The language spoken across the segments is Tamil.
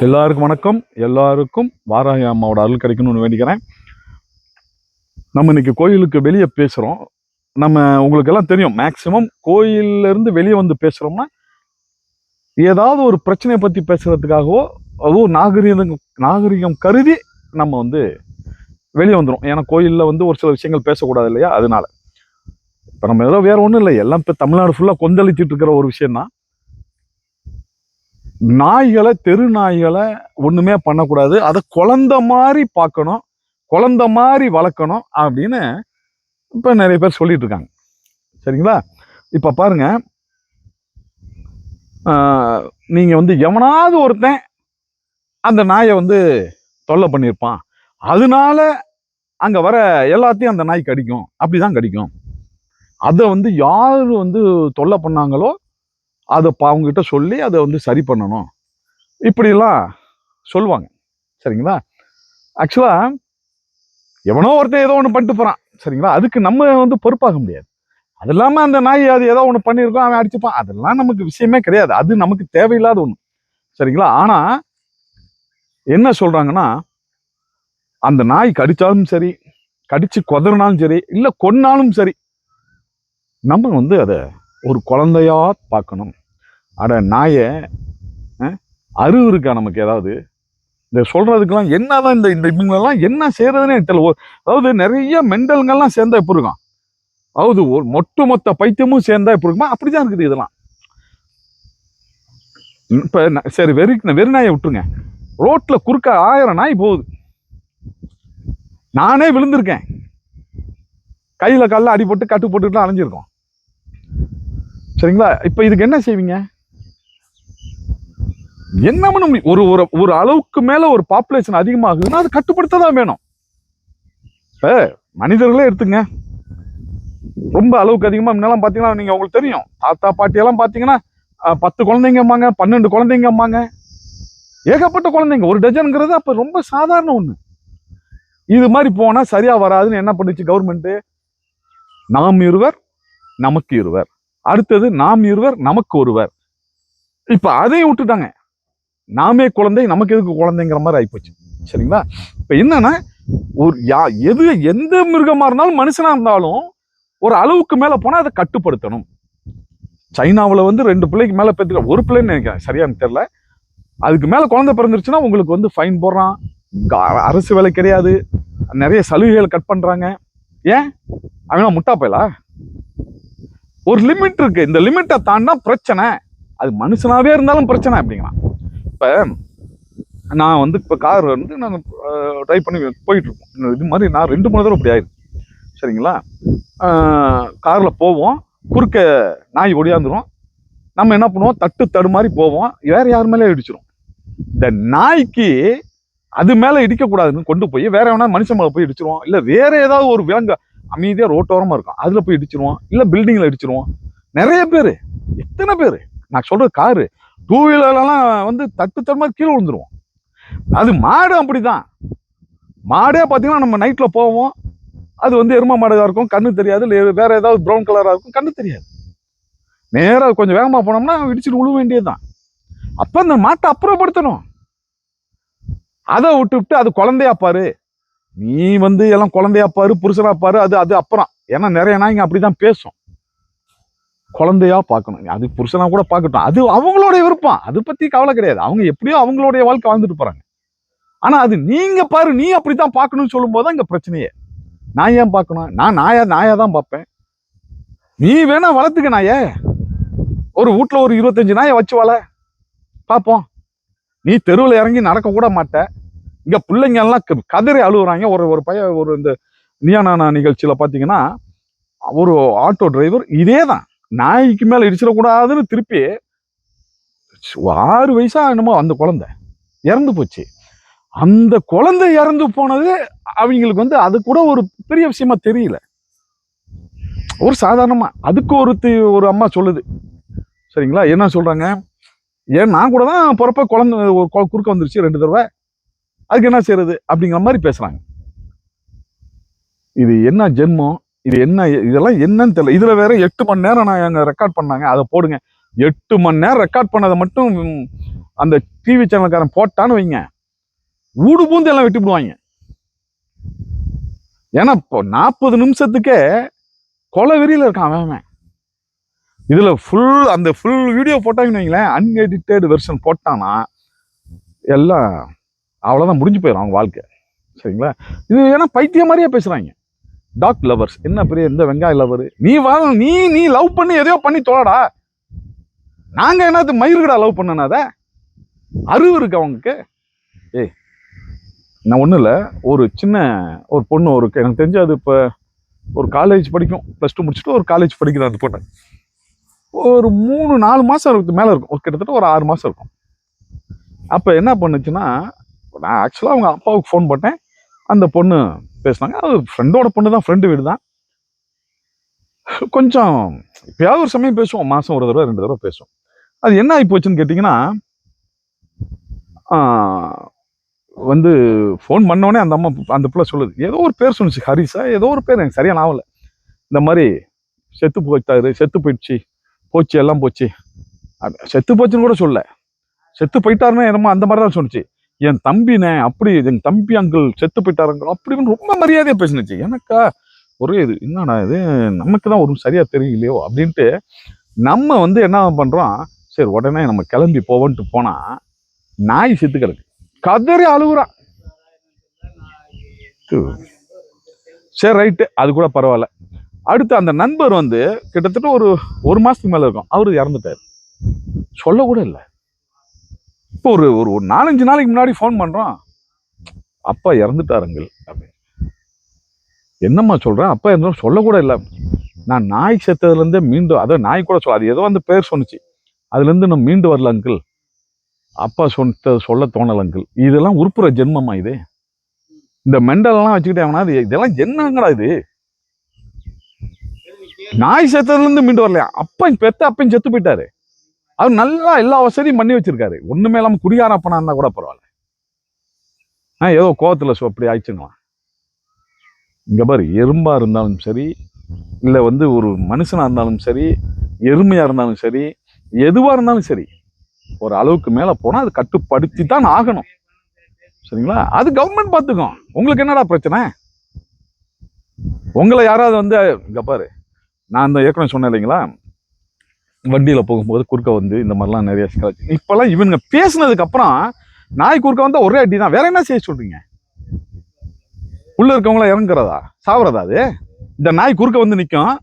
எல்லாருக்கும் வணக்கம். எல்லாருக்கும் வாராகி அம்மாவோட அருள் கிடைக்கணும்னு வேண்டிக்கிறேன். நம்ம இன்னைக்கு கோயிலுக்கு வெளியே பேசுகிறோம் நம்ம உங்களுக்கு எல்லாம் தெரியும். மேக்சிமம் கோயில்ல வெளியே வந்து பேசுகிறோம்னா ஏதாவது ஒரு பிரச்சனையை பற்றி பேசுகிறதுக்காகவோ அதுவும் நாகரீகம் நாகரிகம் கருதி நம்ம வந்து வெளியே வந்துடும் ஏன்னா கோயிலில் வந்து ஒரு சில விஷயங்கள் பேசக்கூடாது இல்லையா? அதனால. இப்போ நம்ம ஏதோ வேறு ஒன்றும் இல்லை. எல்லாம் இப்போ தமிழ்நாடு ஃபுல்லாக கொந்தளிச்சிட்டு இருக்கிற ஒரு விஷயம்தான். நாய்களை தெரு நாய்களை ஒன்றுமே பண்ணக்கூடாது. அதை குழந்த மாதிரி பார்க்கணும். குழந்த மாதிரி வளர்க்கணும் அப்படின்னு இப்போ நிறைய பேர் சொல்லிட்டு இருக்காங்க. சரிங்களா? இப்போ பாருங்க. நீங்கள் வந்து எவனாவது ஒருத்தன் அந்த நாயை வந்து தொல்லை பண்ணியிருப்பான். அதனால அங்கே வர எல்லாத்தையும் அந்த நாய் கடிக்கும் அப்படிதான் கடிக்கும். அதை வந்து யார் வந்து தொல்லை பண்ணாங்களோ அதை பா- அவங்ககிட்ட சொல்லி அதை வந்து சரி பண்ணணும். இப்படிலாம் சொல்லுவாங்க. சரிங்களா? ஆக்சுவலாக எவனோ ஒருத்தன் ஏதோ ஒன்று பண்ணிட்டு போகிறான் சரிங்களா? அதுக்கு நம்ம வந்து பொறுப்பாக முடியாது. அது இல்லாமல் அந்த நாய் அது ஏதோ ஒன்று பண்ணியிருக்கோம் அவன் அடிச்சுப்பான். அதெல்லாம் நமக்கு விஷயமே கிடையாது. அது நமக்கு தேவையில்லாத ஒன்று சரிங்களா? ஆனால் என்ன சொல்கிறாங்கன்னா அந்த நாய் கடித்தாலும் சரி கடித்து கொதறினாலும் சரி இல்லை கொன்னாலும் சரி நம்ம வந்து அதை ஒரு குழந்தையாக பார்க்கணும். அட நாயை அறிவு இருக்கா நமக்கு ஏதாவது? இந்த சொல்றதுக்கெல்லாம் என்னதான் இந்த இந்த இவங்களெல்லாம் என்ன செய்கிறதுனே தெரியல. அதாவது நிறைய மெண்டல்கள்லாம் சேர்ந்தா எப்படி இருக்கும்? அதாவது ஒரு மொட்டு மொத்த பைத்தியமும் சேர்ந்தா எப்படி இருக்குமா? அப்படி தான் இருக்குது இதெல்லாம். இப்போ சரி வெறி வெறி நாயை விட்டுருங்க. ரோட்டில் குறுக்க ஆயிரம் நாய் போகுது. நானே விழுந்திருக்கேன். கையில் கால்ல அடிபட்டு கட்டு போட்டுக்கிட்டு அலைஞ்சிருக்கோம். சரிங்களா? இப்போ இதுக்கு என்ன செய்வீங்க? என்ன பண்ண முடியும் ஒரு ஒரு ஒரு அளவுக்கு மேலே ஒரு பாப்புலேஷன் அதிகமாகுதுன்னா அது கட்டுப்படுத்த தான் வேணும். இப்போ மனிதர்களே எடுத்துங்க. ரொம்ப அளவுக்கு அதிகமா முன்னெல்லாம் பாத்தீங்கன்னா நீங்க உங்களுக்கு தெரியும். தாத்தா பாட்டி எல்லாம் பாத்தீங்கன்னா பத்து குழந்தைங்கம்பாங்க பன்னெண்டு குழந்தைங்கம்பாங்க ஏகப்பட்ட குழந்தைங்க. ஒரு டஜன்ங்கிறது அப்போ ரொம்ப சாதாரண ஒண்ணு. இது மாதிரி போனா சரியா வராதுன்னு என்ன பண்ணுச்சு கவர்மெண்ட்டு நாம் இருவர் நமக்கு இருவர். அடுத்தது நாம் இருவர் நமக்கு ஒருவர். இப்போ அதையும் விட்டுட்டாங்க. நாமே குழந்தை நமக்கு எதுக்கு குழந்தைங்கிற மாதிரி ஆகிப்போச்சு சரிங்களா? இப்போ என்னன்னா ஒரு யா எது எந்த மிருகமாக இருந்தாலும் மனுஷனா இருந்தாலும் ஒரு அளவுக்கு மேலே போனால் அதை கட்டுப்படுத்தணும். சைனாவில் வந்து ரெண்டு பிள்ளைக்கு மேலே பெற்றுக்க ஒரு பிள்ளைன்னு நினைக்கிறேன். சரியா தெரில அதுக்கு மேலே குழந்தை பிறந்துருச்சுன்னா உங்களுக்கு வந்து ஃபைன் போடுறான். அரசு வேலை கிடையாது. நிறைய சலுகைகளை கட் பண்றாங்க. ஏன்? அவனா முட்டா போயிலா? ஒரு லிமிட் இருக்குது இந்த லிமிட்டை தாண்டா பிரச்சனை. அது மனுஷனாகவே இருந்தாலும் பிரச்சனை அப்படிங்கிறான். இப்போ நான் வந்து இப்போ கார் வந்து நான் ட்ரை பண்ணி போயிட்டுருக்கோம். இது மாதிரி நான் ரெண்டு மூணு தடவை இப்படி ஆயிருக்கு. சரிங்களா? காரில் போவோம். குறுக்க நாய் ஒடியாந்துரும். நம்ம என்ன பண்ணுவோம்? தட்டு தடு மாதிரி போவோம். வேறு யார் மேலே இடிச்சிடும் இந்த நாய்க்கு அது மேலே இடிக்கக்கூடாதுன்னு கொண்டு போய் வேற எவனா மனுஷன் மேலே போய் இடிச்சிருவோம் இல்லை வேற ஏதாவது ஒரு விலங்கு அமைதியாக ரோட்டோரமாக இருக்கும். அதில் போய் இடிச்சிருவோம் இல்லை பில்டிங்கில் இடிச்சிருவோம் நிறைய பேர் எத்தனை பேர்? நான் சொல்கிற காரு டூ வீலர்லாம் வந்து தட்டு தடு கீழே விழுந்துருவோம். அது மாடு அப்படிதான். மாடே பார்த்தீங்கன்னா நம்ம நைட்டில் போவோம். அது வந்து எரும மாடாக இருக்கும் கண்ணு தெரியாது. வேறு ஏதாவது ப்ரௌன் கலராக இருக்கும் கண்ணு தெரியாது. நேராக கொஞ்சம் வேகமாக போனோம்னா இடிச்சிட்டு வேண்டியது தான் அப்போ அந்த மாட்டை அப்புறப்படுத்தணும். அதை விட்டு விட்டு அது குழந்தையா பாரு. நீ வந்து எல்லாம் குழந்தையா பாரு புருஷனா பாரு அது அது அப்புறம். ஏன்னா நிறைய நாய்ங்க அப்படி தான் பேசும். குழந்தையா பார்க்கணும். அது புருஷனா கூட பார்க்கட்டும். அது அவங்களுடைய விருப்பம். அதை பத்தி கவலை கிடையாது. அவங்க எப்படியோ அவங்களுடைய வாழ்க்கை வாழ்ந்துட்டு போறாங்க. ஆனா அது நீங்க பாரு நீ அப்படித்தான் பார்க்கணும்னு சொல்லும் தான் இங்க பிரச்சனையே. நான் ஏன் பார்க்கணும்? நான் நாயா நாயா தான் பார்ப்பேன். நீ வேணா வளர்த்துக்க நாயே. ஒரு வீட்ல ஒரு இருபத்தஞ்சு நாயை வச்சு வள. பார்ப்போம். நீ தெருவில் இறங்கி நடக்க கூட மாட்ட. இங்கே பிள்ளைங்க எல்லாம் க- கதறி அழுகுறாங்க ஒரு ஒரு பையன் ஒரு இந்த நியானா நிகழ்ச்சியில் பார்த்தீங்கன்னா ஒரு ஆட்டோ டிரைவர் இதே தான் நாய்க்கு மேல இடிச்சிடக்கூடாதுன்னு திருப்பி ஆறு வயசா என்னமோ அந்த குழந்தை இறந்து போச்சு. அந்த குழந்தை இறந்து போனது அவங்களுக்கு வந்து அது கூட ஒரு பெரிய விஷயமா தெரியல. ஒரு சாதாரணமா அதுக்கு ஒரு தி- ஒரு அம்மா சொல்லுது. சரிங்களா? என்ன சொல்றாங்க? ஏன் நான் கூட தான் பிறப்ப குழந்தை ஒரு குறுக்க வந்துருச்சு ரெண்டு தடவை. அதுக்கு என்ன செய்யறது அப்படிங்கிற மாதிரி பேசுறாங்க. இது என்ன ஜென்மம்? இது என்ன இதெல்லாம் என்னன்னு தெரியல. இதுல வேற எட்டு மணி நேரம் நான் அங்க ரெக்கார்ட் பண்ணாங்க. அதை போடுங்க. எட்டு மணி நேரம் ரெக்கார்ட் பண்ணதை மட்டும் அந்த டிவி சேனல்காரன் போட்டான்னு வைங்க. ஊடு பூந்து எல்லாம் வெட்டி விடுவாங்க ஏன்னா இப்போ நாற்பது நிமிஷத்துக்கே கொலை வெறியில் இருக்கான் அவன் இதில் ஃபுல் அந்த ஃபுல் வீடியோ போட்டாங்கன்னு வைங்களேன் அன்எடிட்டட் வெர்ஷன் போட்டானா எல்லாம் அவ்வளோதான் முடிஞ்சு போயிடும் அவங்க வாழ்க்கை. சரிங்களா? இது ஏன்னா பைத்தியம் மாதிரியே பேசுறாங்க. டாக் லவர்ஸ் என்ன பெரிய இந்த வெங்காய லவர் நீ வா நீ நீ லவ் பண்ணி எதையோ பண்ணி தொழடா நாங்கள் என்னது மயிருகடா லவ் பண்ணனாத அறிவு இருக்கு அவங்களுக்கு ஏய் நான் ஒன்றும் இல்லை. ஒரு சின்ன ஒரு பொண்ணு ஒரு எனக்கு தெரிஞ்சு அது இப்போ ஒரு காலேஜ் படிக்கும். ப்ளஸ் டூ முடிச்சுட்டு ஒரு காலேஜ் படிக்குது அந்த பொண்ணு. ஒரு மூணு நாலு மாதம் இருக்கு மேலே இருக்கும். ஒரு கிட்டத்தட்ட ஒரு ஆறு மாதம் இருக்கும். அப்போ என்ன பண்ணுச்சுன்னா நான் ஆக்சுவலாக அவங்க அப்பாவுக்கு ஃபோன் பண்ணேன் அந்த பொண்ணு பேசுனாங்க. அது ஃப்ரெண்டோட பொண்ணு தான் ஃப்ரெண்டு வீடு தான். கொஞ்சம் எப்பயாவது ஒரு சமயம் பேசுவோம். மாதம் ஒரு தடவை ரெண்டு தடவை பேசுவோம். அது என்ன ஆகி போச்சுன்னு கேட்டிங்கன்னா வந்து ஃபோன் பண்ணோடனே அந்த அம்மா அந்த பிள்ளை சொல்லுது. ஏதோ ஒரு பேர் சொன்னுச்சு ஹரிஷா ஏதோ ஒரு பேர் எனக்கு சரியான ஞாபகம் இந்த மாதிரி செத்து போயிட்டாரு செத்து போயிடுச்சு போச்சு எல்லாம் போச்சு. செத்து போச்சுன்னு கூட சொல்ல செத்து போயிட்டாருன்னா என்னமோ அந்த மாதிரி தான் சொன்னுச்சு. என் தம்பினே அப்படி என் தம்பி அங்கிள் செத்து போயிட்டாருங்க அப்படின்னு ரொம்ப மரியாதையாக பேசினுச்சு. எனக்கா? ஒரே இது என்னடா இது? நமக்கு தான் ஒரு சரியாக தெரியலையோ? அப்படின்ட்டு நம்ம வந்து என்ன பண்ணுறோம் சரி உடனே நம்ம கிளம்பி போவோன்ட்டு போனால் நாய் செத்து கிடக்கு. கதறி அழுகுறான் சரி ரைட்டு. அது கூட பரவாயில்ல. அடுத்து அந்த நண்பர் வந்து கிட்டத்தட்ட ஒரு ஒரு மாதத்துக்கு மேலே இருக்கும். அவர் இறந்துட்டாரு. சொல்லக்கூட இல்லை. இப்போ ஒரு ஒரு ஒரு நாலஞ்சு நாளைக்கு முன்னாடி ஃபோன் பண்ணுறோம் அப்பா இறந்துட்டாருங்கள் அப்படின்னு. என்னம்மா சொல்கிறேன் அப்பா இருந்தாலும் சொல்லக்கூட இல்லை. நான் நாய் செத்ததுலேருந்தே மீண்டும் அதான் நாய் கூட சொல்ல அது ஏதோ அந்த பேர் சொன்னுச்சு. அதுலேருந்து நான் மீண்டு வரல அங்கிள். அப்பா சொன்ன சொல்ல தோணல அங்கிள். இதெல்லாம் உருப்புற ஜென்மமா இது. இந்த மெண்டலெல்லாம் வச்சுக்கிட்டே அவனா இது? இதெல்லாம் என்னங்கடா இது. நாய் செத்ததுலேருந்து மீண்டு வரலையா? அப்பா பெத்த அப்பையும் செத்து போயிட்டாரு. அவர் நல்லா எல்லா வசதியும் பண்ணி வச்சிருக்காரு. ஒண்ணுமே இல்லாமல் குடிகார இருந்தால் கூட பரவாயில்ல. ஆ ஏதோ கோவத்தில் ஸோ அப்படி ஆயிடுச்சுங்களாம். இங்கே பாரு எறும்பாக இருந்தாலும் சரி இல்லை வந்து ஒரு மனுஷனாக இருந்தாலும் சரி எருமையாக இருந்தாலும் சரி எதுவாக இருந்தாலும் சரி ஒரு அளவுக்கு மேலே போனால் அது கட்டுப்படுத்தி தான் ஆகணும். சரிங்களா? அது கவர்மெண்ட் பார்த்துக்கும் உங்களுக்கு என்னடா பிரச்சனை? உங்களை யாராவது வந்து இங்கே பாரு நான் அந்த ஏற்கனவே சொன்னேன் இல்லைங்களா? வண்டியில் போகும்போது குறுக்க வந்து இந்த மாதிரிலாம் நிறைய scratch. இப்போல்லாம் இவனுங்க பேசினதுக்கப்புறம் நாய் குறுக்க வந்தால் ஒரே அடி தான். வேற என்ன செய்ய சொல்கிறீங்க உள்ளே இருக்கவங்கள இறங்குறதா? சாவுறதா அது? இந்த நாய் குறுக்க வந்து நிற்கும்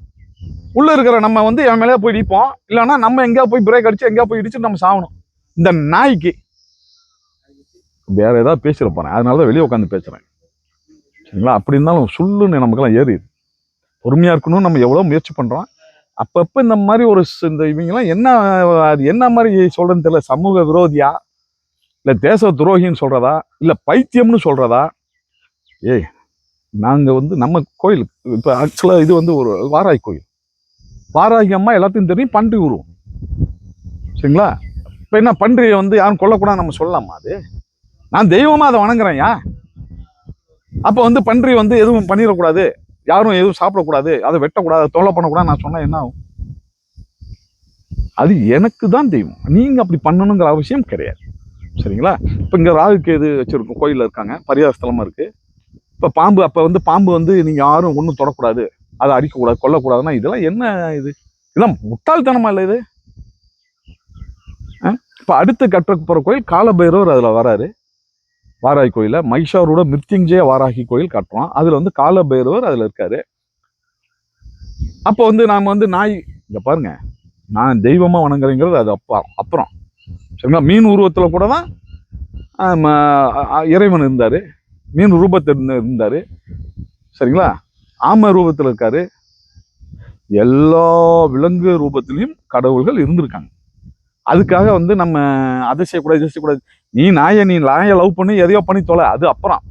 உள்ளே இருக்கிற நம்ம வந்து என் மேலே போய் நிற்போம் இல்லைன்னா நம்ம எங்கேயா போய் பிரேக் அடிச்சு எங்கேயா போய் இடிச்சு நம்ம சாகணும் இந்த நாய்க்கு வேற ஏதாவது பேசிட போறேன். அதனால தான் வெளியே உட்காந்து பேசுகிறேன் சரிங்களா? அப்படி இருந்தாலும் சுள்ளுன்னு நமக்கெல்லாம் ஏறிடுது. பொறுமையாக இருக்கணும்னு நம்ம எவ்வளோ முயற்சி பண்ணுறோம் அப்பப்போ இந்த மாதிரி ஒரு இந்த இவங்கெல்லாம் என்ன அது என்ன மாதிரி சொல்கிறேன்னு தெரியல. சமூக விரோதியா? இல்லை தேச துரோகின்னு சொல்கிறதா இல்லை பைத்தியம்னு சொல்கிறதா ஏய் நாங்கள் வந்து நம்ம கோயில் இப்போ ஆக்சுவலாக இது வந்து ஒரு வாராய் கோயில். வாராகி அம்மா எல்லாத்தையும் தெரியும் பன்றி உருவம். சரிங்களா? இப்போ என்ன பன்றியை வந்து யாரும் கொல்லக்கூடாது நம்ம சொல்லலாமா அது? நான் தெய்வமாக அதை வணங்குறேன்யா அப்போ வந்து பன்றி வந்து எதுவும் பண்ணிடக்கூடாது. யாரும் எதுவும் சாப்பிடக்கூடாது அதை வெட்டக்கூடாது தொலை பண்ணக்கூடாது நான் சொன்னேன் என்ன ஆகும்? அது எனக்கு தான் தெய்வம். நீங்கள் அப்படி பண்ணணுங்கிற அவசியம் கிடையாது. சரிங்களா? இப்போ இங்கே ராகு கேது வச்சுருக்கோம் கோயிலில் இருக்காங்க பரிகார ஸ்தலமாக இருக்குது இப்போ பாம்பு அப்போ வந்து பாம்பு வந்து நீங்கள் யாரும் ஒன்றும் தொடக்கூடாது அதை அடிக்கக்கூடாது கொல்லக்கூடாதுன்னா இதெல்லாம் என்ன இது? இதெல்லாம் முட்டாள்தனமா இல்லை இது? இப்போ அடுத்து கட்ட போகிற கோயில் காலபைரவர் அதில் வராரு. வாராகி கோயிலில் மைஷாரோட மிருத்யுஞ்சய வாராகி கோயில் கட்டுறோம். அதில் வந்து கால பைரவர் அதில் இருக்கார். அப்போ வந்து நாம் வந்து நாய் இங்கே பாருங்க. நான் தெய்வமாக வணங்குறேங்கிறது அது அப்பா அப்புறம். சரிங்களா? மீன் உருவத்தில் கூட தான் இறைவன் இருந்தார். மீன் ரூபத்தில் இருந்தார். சரிங்களா? ஆம ரூபத்தில் இருக்கார். எல்லா விலங்கு ரூபத்திலையும் கடவுள்கள் இருந்திருக்காங்க. அதுக்காக வந்து நம்ம அதை செய்யக்கூடாது இதை செய்யக்கூடாது நீ நாயை நீ நாயை லவ் பண்ணி எதையோ பண்ணி தொலை அது அப்புறம்.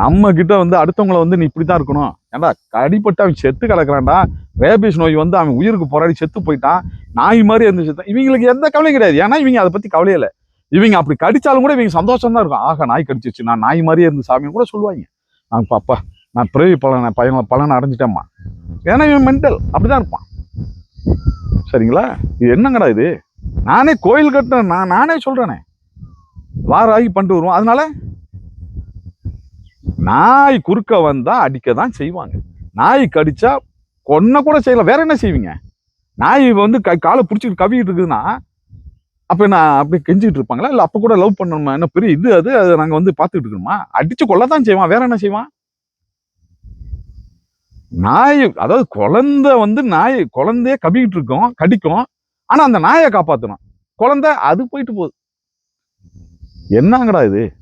நம்ம கிட்ட வந்து அடுத்தவங்கள வந்து நீ இப்படி தான் இருக்கணும். ஏன்டா கடிப்பட்டு அவன் செத்து கிடக்குறான்டா. ரேபிஸ் நோய் வந்து அவன் உயிருக்கு போராடி செத்து போயிட்டான். நாய் மாதிரி இருந்து செத்தான் இவங்களுக்கு எந்த கவலையும் கிடையாது. ஏன்னா இவங்க அதை பற்றி கவலையே இல்லை. இவங்க அப்படி கடிச்சாலும் கூட இவங்க சந்தோஷம் தான் இருக்கும். ஆகா நாய் கடிச்சிருச்சு. நான் நாய் மாதிரியே இருந்து சாமின்னு கூட சொல்லுவாங்க. நான் பாப்பா நான் பிறவி பலனை பயன் பலனை அடைஞ்சிட்டேம்மா. ஏன்னா இவன் மென்டல் அப்படிதான் இருப்பான். சரிங்களா? இது என்னங்கடா இது? நானே கோயில் கட்டினேன் நான் நானே சொல்கிறேனே வாராகி பண்ணிட்டு வருவோம். அதனால நாய் குறுக்க வந்தால் அடிக்க தான் செய்வாங்க. நாய் கடிச்சா கொன்ன கூட செய்யலாம் வேற என்ன செய்வீங்க? நாய் வந்து கை காலை பிடிச்சிட்டு கவிக்கிட்டு இருக்குதுன்னா அப்போ நான் அப்படி கெஞ்சிட்டு இருப்பாங்களா? இல்லை அப்போ கூட லவ் பண்ணணுமா? என்ன பெரிய இது அது? அதை நாங்கள் வந்து பார்த்துக்கிட்டு இருக்கணுமா? அடித்து கொள்ள தான் செய்வான். வேற என்ன செய்வான்? நாய் அதாவது குழந்தை வந்து நாய் குழந்தைய கவிக்கிட்டு இருக்கோம் கடிக்கும். ஆனால் அந்த நாயை காப்பாற்றணும் குழந்தை அது போயிட்டு போகுது. என்னங்கடா இது?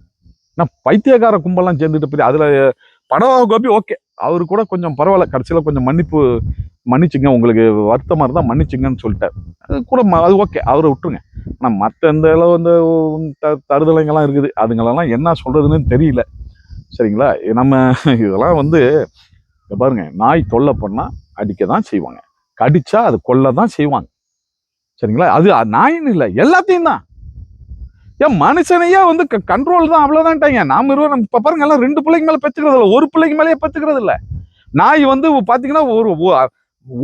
நான் பைத்தியக்கார கும்பலாம் சேர்ந்துட்டு போய் அதில் படவா கோபி ஓகே. அவரு கூட கொஞ்சம் பரவாயில்ல. கடைசியில் கொஞ்சம் மன்னிப்பு மன்னிச்சுங்க. உங்களுக்கு வருத்தமாக இருந்தால் மன்னிச்சுங்கன்னு சொல்லிட்டார். அது கூட ம- அது ஓகே. அவரை விட்டுருங்க. ஆனால் மற்ற இந்த அளவு இந்த த- தருதலைங்கெல்லாம் இருக்குது. அதுங்களெல்லாம் என்ன சொல்கிறதுன்னு தெரியல. சரிங்களா? நம்ம இதெல்லாம் வந்து பாருங்கள் பாருங்க. நாய் தொல்லை பண்ணால் அடிக்க தான் செய்வாங்க. கடிச்சா அது கொல்ல தான் செய்வாங்க. சரிங்களா? அது நாயின்னு இல்லை. எல்லாத்தையும் தான். ஏன் மனுஷனையே வந்து கண்ட்ரோல் தான் அவ்வளோதான்ட்டாங்க நாம இருவர் நம்ம இப்போ பாருங்க எல்லாம் ரெண்டு பிள்ளைங்க மேலே பெற்றுக்கிறது இல்லை. ஒரு பிள்ளைங்க மேலேயே பெற்றுக்கிறது இல்லை. நாய் வந்து பார்த்தீங்கன்னா ஒரு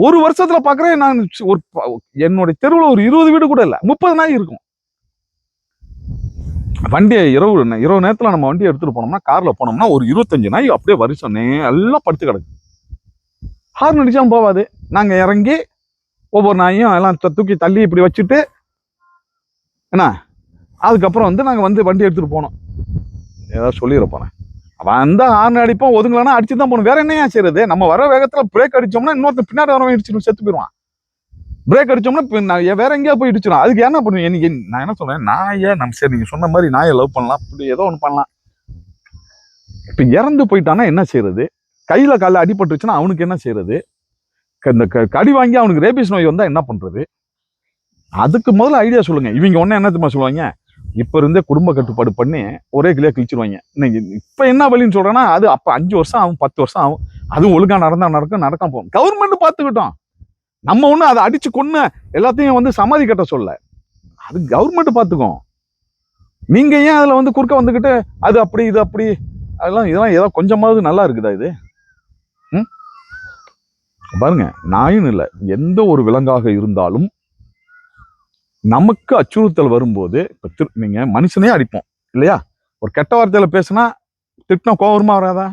ஒரு வருஷத்தில் பார்க்குறேன் நான் ஒரு என்னுடைய தெருவில் ஒரு இருபது வீடு கூட இல்லை. முப்பது நாய் இருக்கும். வண்டியை இரவு இரவு நேரத்தில் நம்ம வண்டியை எடுத்துகிட்டு போனோம்னா காரில் போனோம்னா ஒரு இருபத்தஞ்சு நாய் அப்படியே வருஷம் நே- எல்லாம் படுத்து கிடக்கு. ஹார்ன் அடிச்சாலும் போவாது. நாங்கள் இறங்கி ஒவ்வொரு நாயும் எல்லாம் த- தூக்கி தள்ளி இப்படி வச்சுட்டு என்ன? அதுக்கப்புறம் வந்து நாங்கள் வந்து வண்டி எடுத்துகிட்டு போனோம். ஏதாவது சொல்லிட அவன் அந்த ஹார்ன் அடிப்போம் ஒதுங்கலன்னா அடிச்சு தான் போகணும். வேற என்னையா செய்யறது நம்ம வர வேகத்தில் பிரேக் அடிச்சோம்னா இன்னொருத்தன் பின்னாடி வரவன் இடிச்சிடும் செத்து போயிடுவான் பிரேக் அடிச்சோம்னா நான் வேற எங்கேயா போய் இடிச்சிடும் அதுக்கு என்ன பண்ணுவேன்? எனக்கு நான் என்ன சொல்கிறேன் நாயை நம்ம சரி நீங்கள் சொன்ன மாதிரி நாயை லவ் பண்ணலாம். இப்படி ஏதோ ஒன்று பண்ணலாம். இப்போ இறந்து போயிட்டான்னா என்ன செய்யறது கையில் கால அடிபட்டுச்சுன்னா அவனுக்கு என்ன செய்யறது இந்த க- கடி வாங்கி அவனுக்கு ரேபிஸ் நோய் வந்தால் என்ன பண்ணுறது அதுக்கு முதல்ல ஐடியா சொல்லுங்கள் இவங்க ஒன்றே என்ன தெரியுமா சொல்லுவாங்க? இப்போ இருந்தே குடும்ப கட்டுப்பாடு பண்ணி ஒரே கிளியாக கிழிச்சிருவாங்க. இன்னைக்கு இப்போ என்ன வழின்னு சொல்கிறேன்னா அது அப்போ அஞ்சு வருஷம் ஆகும் பத்து வருஷம் ஆகும். அதுவும் ஒழுங்காக நடந்தால் நடக்கும் நடக்காம போகும். கவர்மெண்ட் பார்த்துக்கிட்டோம் நம்ம ஒன்றும் அதை அடித்து கொன்று எல்லாத்தையும் வந்து சமாதி கட்ட சொல்ல. அது கவர்மெண்ட் பார்த்துக்கும் நீங்கள் ஏன் அதில் வந்து குறுக்க வந்துக்கிட்டு அது அப்படி இது அப்படி அதெல்லாம் இதெல்லாம் ஏதோ கொஞ்சமாவது நல்லா இருக்குதா இது? பாருங்க நாயின்னு இல்லை எந்த ஒரு விலங்காக இருந்தாலும் நமக்கு அச்சுறுத்தல் வரும்போது இப்போ திரு நீங்க மனுஷனே அடிப்போம் இல்லையா? ஒரு கெட்ட வார்த்தையில் பேசினா திட்டினா கோவமா வராதா?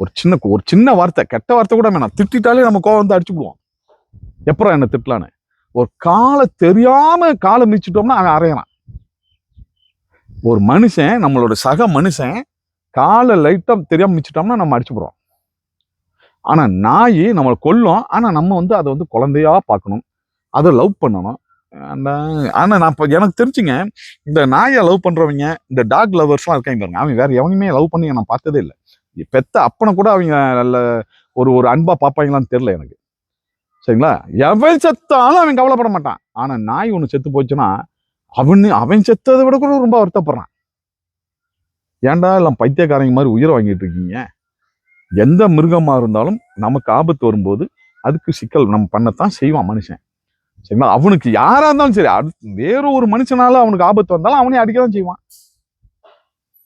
ஒரு சின்ன ஒரு சின்ன வார்த்தை கெட்ட வார்த்தை கூட வேணாம் திட்டிட்டாலே நம்ம கோவம் வந்து அடிச்சுடுவோம் எப்பறம் என்ன திட்டலான்னு? ஒரு காலை தெரியாம காலை மிதிச்சிட்டோம்னா அவன் அரையறான். ஒரு மனுஷன் நம்மளோட சக மனுஷன் காலை லைட்டாக தெரியாமல் மிச்சிட்டோம்னா நம்ம அடிச்சுடுறோம் ஆனால் நாய் நம்மளை கொல்லும். ஆனால் நம்ம வந்து அதை வந்து குழந்தையாக பார்க்கணும். அதை லவ் பண்ணணும். அந்த ஆனால் நான் இப்போ எனக்கு தெரிஞ்சுங்க இந்த நாயை லவ் பண்ணுறவங்க இந்த டாக் லவர்ஸ்லாம் இருக்காங்க பாருங்க. அவன் வேறு எவனையுமே லவ் பண்ணி நான் பார்த்ததே இல்லை. பெத்த அப்பனை கூட அவங்க நல்ல ஒரு ஒரு அன்பாக பார்ப்பாங்களான்னு தெரில எனக்கு. சரிங்களா? எவன் செத்தாலும் அவன் கவலைப்பட மாட்டான். ஆனால் நாய் ஒன்று செத்து போச்சுன்னா அவனு அவன் செத்ததை விட கூட ரொம்ப வருத்தப்படுறான். ஏன்டா எல்லாம் பைத்தியக்காரங்க மாதிரி உயிரை வாங்கிட்டு இருக்கீங்க? எந்த மிருகமாக இருந்தாலும் நமக்கு ஆபத்து வரும்போது அதுக்கு சிக்கல் நம்ம பண்ணத்தான் செய்வான் மனுஷன். சரிங்களா? அவனுக்கு யாராக இருந்தாலும் சரி அடுத்து வேற ஒரு மனுஷனால அவனுக்கு ஆபத்து வந்தாலும் அவனே அடிக்க தான் செய்வான்.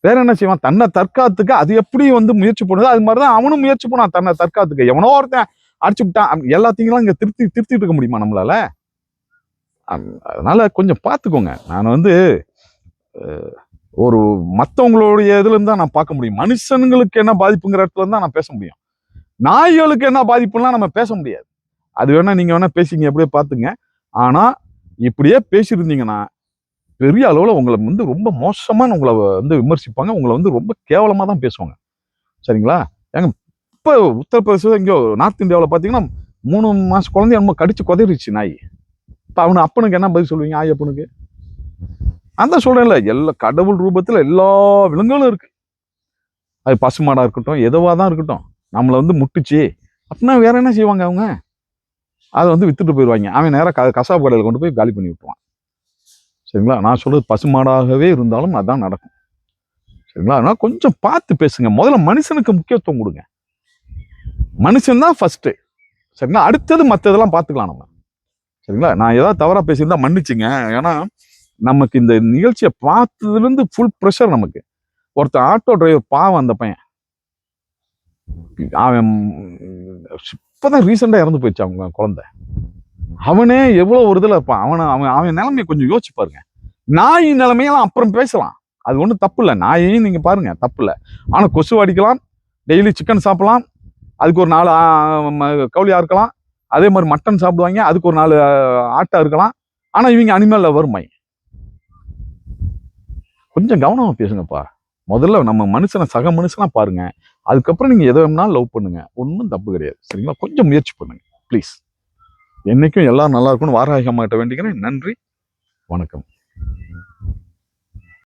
வேற என்ன செய்வான்? தன்னை தற்காத்துக்க அது எப்படி வந்து முயற்சி பண்ணுதோ அது மாதிரி தான் அவனும் முயற்சி பண்ணான் தன்னை தற்காத்துக்க. எவனோ ஒருத்தன் அடிச்சு விட்டான். எல்லாத்தையும் இங்கே திருத்தி திருத்திட்டு இருக்க முடியுமா நம்மளால? அதனால கொஞ்சம் பார்த்துக்கோங்க. நான் வந்து ஒரு மற்றவங்களுடைய இதுலேருந்து தான் நான் பார்க்க முடியும். மனுஷனுங்களுக்கு என்ன பாதிப்புங்கிற இடத்துல தான் நான் பேச முடியும். நாய்களுக்கு என்ன பாதிப்புலாம் நம்ம பேச முடியாது. அது வேணால் நீங்கள் வேணால் பேசிங்க எப்படியே பார்த்துங்க. ஆனால் இப்படியே பேசியிருந்தீங்கன்னா பெரிய அளவில் உங்களை வந்து ரொம்ப மோசமான உங்களை வந்து விமர்சிப்பாங்க. உங்களை வந்து ரொம்ப கேவலமாக தான் பேசுவாங்க. சரிங்களா? ஏங்க இப்போ உத்தரப்பிரதேசம் இங்கே நார்த் இந்தியாவில் பார்த்தீங்கன்னா மூணு மாதம் குழந்தைய நம்ம கடிச்சு குதறிச்சு நாய். இப்போ அவனு அப்பனுக்கு என்ன பதில் சொல்லுவீங்க ஆய் அப்பனுக்கு அதான் சொல்கிறேன்ல எல்லா கடவுள் ரூபத்தில் எல்லா விலங்குகளும் இருக்குது அது பசுமாடாக இருக்கட்டும் எதுவாக தான் இருக்கட்டும் நம்மளை வந்து முட்டுச்சு அப்படின்னா வேற என்ன செய்வாங்க அவங்க? அதை வந்து வித்துட்டு போயிடுவாங்க அவன் நேராக க கசாப்பு கடையில் கொண்டு போய் காலி பண்ணி விட்டுருவான். சரிங்களா? நான் சொல்கிறது பசுமாடாகவே இருந்தாலும் அதுதான் நடக்கும். சரிங்களா? அதனால் கொஞ்சம் பார்த்து பேசுங்க. முதல்ல மனுஷனுக்கு முக்கியத்துவம் கொடுங்க. மனுஷன் தான் ஃபர்ஸ்ட் சரிங்களா? அடுத்தது மற்றதெல்லாம் பார்த்துக்கலாம் நம்ம. சரிங்களா? நான் ஏதாவது தவறாக பேசியிருந்தால் மன்னிச்சுங்க. ஏன்னா நமக்கு இந்த நிகழ்ச்சியை பார்த்ததுலேருந்து ஃபுல் ப்ரெஷர் நமக்கு. ஒருத்தன் ஆட்டோ டிரைவர் பாவம் அந்த பையன். அவன் இப்போதான் ரீசெண்டாக இறந்து போயிடுச்சு அவங்க குழந்தை. அவனே எவ்வளோ ஒரு இதில் இருப்பான். அவனை அவன் அவன் நிலைமையை கொஞ்சம் யோசிச்சு பாருங்க. நாய் நிலைமையெல்லாம் அப்புறம் பேசலாம். அது ஒன்றும் தப்பு இல்லை நாயையும் நீங்கள் பாருங்க தப்பு இல்லை ஆனால் கொசு அடிக்கலாம் டெய்லி சிக்கன் சாப்பிடலாம் அதுக்கு ஒரு நாலு கவுளியாக கவுளியா இருக்கலாம் அதே மாதிரி மட்டன் சாப்பிடுவாங்க அதுக்கு ஒரு நாலு ஆ, இருக்கலாம். ஆனால் இவங்க அனிமலில் வறுமை. கொஞ்சம் கவனமாக பேசுங்கப்பா. முதல்ல நம்ம மனுஷனை சக மனுஷனாக பாருங்கள் அதுக்கப்புறம் நீங்கள் எதை வேணாலும் லவ் பண்ணுங்கள் ஒன்றும் தப்பு கிடையாது. சரிங்களா? கொஞ்சம் முயற்சி பண்ணுங்கள் ப்ளீஸ் என்றைக்கும் எல்லோரும் நல்லா இருக்கும்னு வாராகமாட்ட வேண்டிக்கிறேன். நன்றி. வணக்கம்.